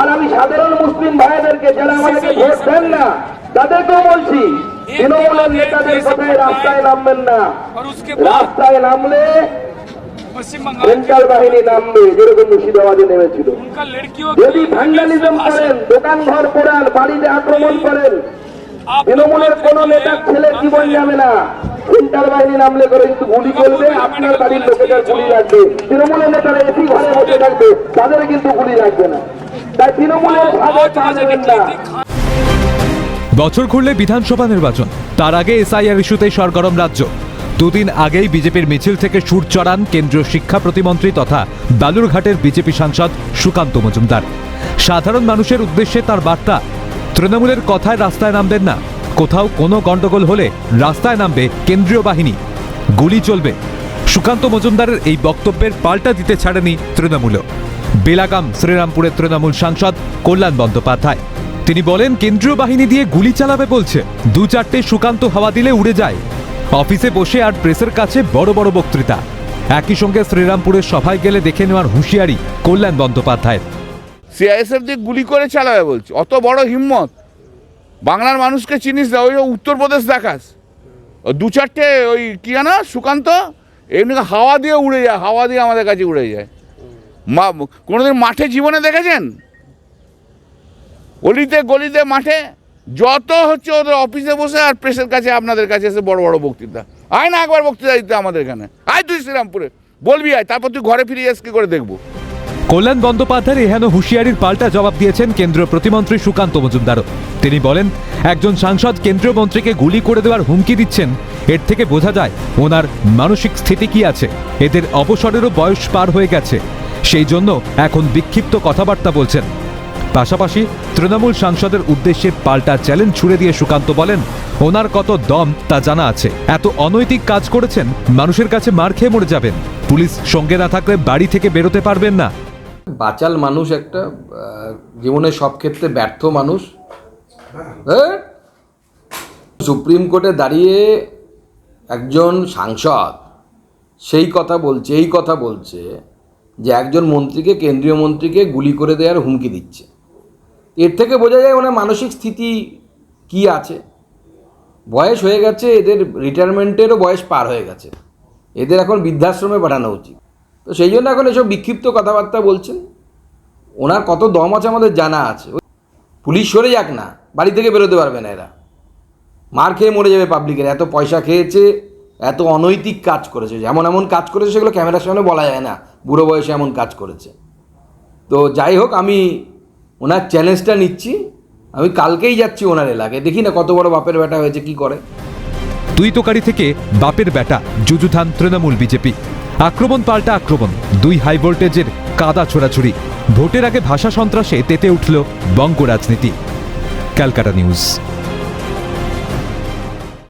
আর আমি সাধারণ মুসলিম ভাইদেরকে যারা আমাকে ভোট দেন না তাদেরকেও বলছি তৃণমূলের নেতাদের কথায় রাস্তায় নামবেন না। রাস্তায় নামলে আক্রমণ করেন তৃণমূলের যাবে না। বাহিনী নামলে করে কিন্তু গুলি করবে আপনার বাড়ির লোকেদের গুলি লাগবে। তৃণমূলের নেতারা এসি ঘরে বসে থাকবে তাদের কিন্তু গুলি লাগবে না। তাই তৃণমূলের বছর খুললে বিধানসভা নির্বাচন। তার আগে এসআইআর ইস্যুতে সরগরম রাজ্য। দুদিন আগেই বিজেপির মিছিল থেকে সুর চড়ান কেন্দ্রীয় শিক্ষা প্রতিমন্ত্রী তথা বালুরঘাটের বিজেপি সাংসদ সুকান্ত মজুমদার। সাধারণ মানুষের উদ্দেশ্যে তার বার্তা, তৃণমূলের কথায় রাস্তায় নামবেন না। কোথাও কোনো গণ্ডগোল হলে রাস্তায় নামবে কেন্দ্রীয় বাহিনী। গুলি চলবে। সুকান্ত মজুমদারের এই বক্তব্যের পাল্টা দিতে ছাড়েনি তৃণমূলও। বেলাগাম, শ্রীরামপুরের তৃণমূল সাংসদ কল্যাণ বন্দ্যোপাধ্যায়। তিনি বলেন, কেন্দ্রীয় বাহিনী দিয়ে গুলি চালাবে বলছে। দু চারটে সুকান্ত হাওয়া দিলে উড়ে যায়। অফিসে বসে আর প্রেসের কাছে বড় বড় বক্তৃতা। একই সঙ্গে শ্রীরামপুরের সভায় গেলে দেখে নেওয়ার হুঁশিয়ারি কল্যাণ বন্দ্যোপাধ্যায়ের। সিআইএসএফ দিয়ে গুলি করে চালাবে বলছে, অত বড় হিম্মত। বাংলার মানুষকে চিনিস না, ওই উত্তরপ্রদেশ দেখাস। দু চারটে ওই কি জানা, সুকান্ত, এমনি হাওয়া দিয়ে উড়ে যায়, হাওয়া দিয়ে আমাদের কাছে উড়ে যায়। মা, কোনোদিন মাঠে জীবনে দেখেছেন? অলিতে গলিতে মাঠে যত হচ্ছে ওদের অফিসে বসে আর প্রেসের কাছে আপনাদের কাছে এসে বড় বড় বক্তৃতা। আয় না একবার বক্তৃতা দিতে আমাদের এখানে। আয় তুই শ্রীরামপুরে। বলবি আয়, তারপর তুই ঘরে ফিরে যাস, কি করে দেখব? কল্যাণ বন্দ্যোপাধ্যায়ের এহেন হুঁশিয়ারির পাল্টা জবাব দিয়েছেন কেন্দ্রীয় প্রতিমন্ত্রী সুকান্ত মজুমদারও। তিনি বলেন, একজন সাংসদ কেন্দ্রীয় মন্ত্রীকে গুলি করে দেওয়ার হুমকি দিচ্ছেন। এর থেকে বোঝা যায়, ওনার মানসিক স্থিতি কি আছে। এদের অবসরেরও বয়স পার হয়ে গেছে। সেই জন্য এখন বিক্ষিপ্ত কথাবার্তা বলছেন। পাশাপাশি তৃণমূল সাংসদের উদ্দেশ্যে পাল্টা চ্যালেঞ্জ ছুড়ে দিয়ে সুকান্ত বলেন ওনার কত দম তা জানা আছে। এত অনৈতিক কাজ করেছেন মানুষের কাছে মার খেয়ে মরে যাবেন। পুলিশ সঙ্গে না থাকলে বাড়ি থেকে বেরোতে পারবেন না। বাচাল মানুষ একটা আহ, জীবনের সব ক্ষেত্রে ব্যর্থ মানুষ। হ্যাঁ? সুপ্রিম কোর্টে দাঁড়িয়ে একজন সাংসদ সেই কথা বলছে এই কথা বলছে যে একজন মন্ত্রীকে, কেন্দ্রীয় মন্ত্রীকে গুলি করে দেওয়ার হুমকি দিচ্ছে। এর থেকে বোঝা যায় ওনার মানসিক স্থিতি কি আছে। বয়স হয়ে গেছে, এদের রিটায়ারমেন্টেরও বয়স পার হয়ে গেছে। এদের এখন বৃদ্ধাশ্রমে পাঠানো উচিত। তো সেই জন্য এখন এসব বিক্ষিপ্ত কথাবার্তা বলছেন। ওনার কত দম আছে আমাদের জানা আছে। পুলিশ সরে যাক না, বাড়ি থেকে বেরোতে পারবে না এরা। মার খেয়ে মরে যাবে পাবলিকের এত পয়সা খেয়েছে, এত অনৈতিক কাজ করেছে। এমন এমন কাজ করেছে, সেগুলো ক্যামেরার সামনে বলা যায় না। বুড়ো বয়সে এমন কাজ করেছে। তো যাই হোক, আমি ওনার চ্যালেঞ্জটা নিচ্ছি। আমি কালকেই যাচ্ছি ওনার এলাকায়। দেখি না কত বড় বাপের বেটা হয়েছে, কি করে। দুই তোকারি থেকে বাপের বেটা, যুযুধান তৃণমূল বিজেপি। আক্রমণ পাল্টা আক্রমণ, দুই হাই ভোল্টেজের কাদা ছোড়াছুড়ি। ভোটের আগে ভাষা সন্ত্রাসে তেতে উঠল বঙ্গ রাজনীতি। ক্যালকাটা নিউজ।